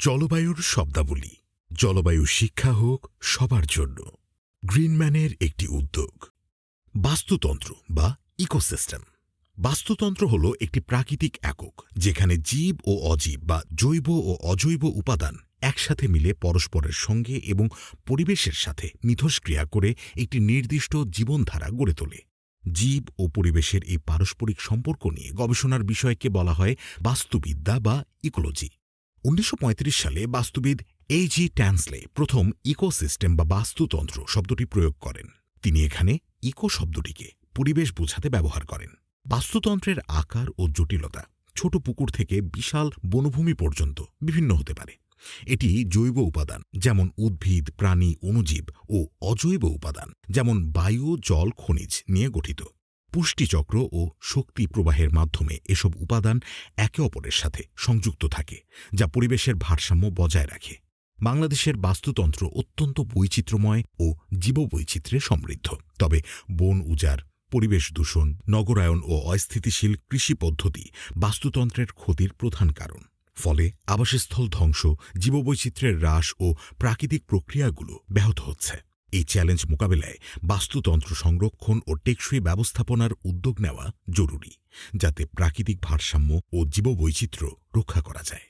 জলবায়ুর শব্দাবলী, জলবায়ু শিক্ষা হোক সবার জন্য। গ্রিনম্যানের একটি উদ্যোগ। বাস্তুতন্ত্র বা ইকোসিস্টেম। বাস্তুতন্ত্র হল একটি প্রাকৃতিক একক, যেখানে জীব ও অজীব বা জৈব ও অজৈব উপাদান একসাথে মিলে পরস্পরের সঙ্গে এবং পরিবেশের সাথে মিথস্ক্রিয়া করে একটি নির্দিষ্ট জীবনধারা গড়ে তোলে। জীব ও পরিবেশের এই পারস্পরিক সম্পর্ক নিয়ে গবেষণার বিষয়কে বলা হয় বাস্তুবিদ্যা বা ইকোলজি। উনিশশো পঁয়ত্রিশ সালে বাস্তুবিদ এই জি ট্যান্সলে প্রথম ইকোসিস্টেম বা বাস্তুতন্ত্র শব্দটি প্রয়োগ করেন। তিনি এখানে ইকো শব্দটিকে পরিবেশ বোঝাতে ব্যবহার করেন। বাস্তুতন্ত্রের আকার ও জটিলতা ছোট পুকুর থেকে বিশাল বনভূমি পর্যন্ত বিভিন্ন হতে পারে। এটি জৈব উপাদান, যেমন উদ্ভিদ, প্রাণী, অণুজীব ও অজৈব উপাদান, যেমন বায়ু, জল, খনিজ নিয়ে গঠিত। পুষ্টিচক্র ও শক্তি প্রবাহের মাধ্যমে এসব উপাদান একে অপরের সাথে সংযুক্ত থাকে, যা পরিবেশের ভারসাম্য বজায় রাখে। বাংলাদেশের বাস্তুতন্ত্র অত্যন্ত বৈচিত্র্যময় ও জীববৈচিত্র্যে সমৃদ্ধ। তবে বন উজাড়, পরিবেশ দূষণ, নগরায়ন ও অস্থিতিশীল কৃষি পদ্ধতি বাস্তুতন্ত্রের ক্ষতির প্রধান কারণ। ফলে আবাসস্থল ধ্বংস, জীববৈচিত্র্যের হ্রাস ও প্রাকৃতিক প্রক্রিয়াগুলো ব্যাহত হচ্ছে। এই চ্যালেঞ্জ মোকাবেলায় বাস্তুতন্ত্র সংরক্ষণ ও টেকসই ব্যবস্থাপনার উদ্যোগ নেওয়া জরুরি, যাতে প্রাকৃতিক ভারসাম্য ও জীববৈচিত্র্য রক্ষা করা যায়।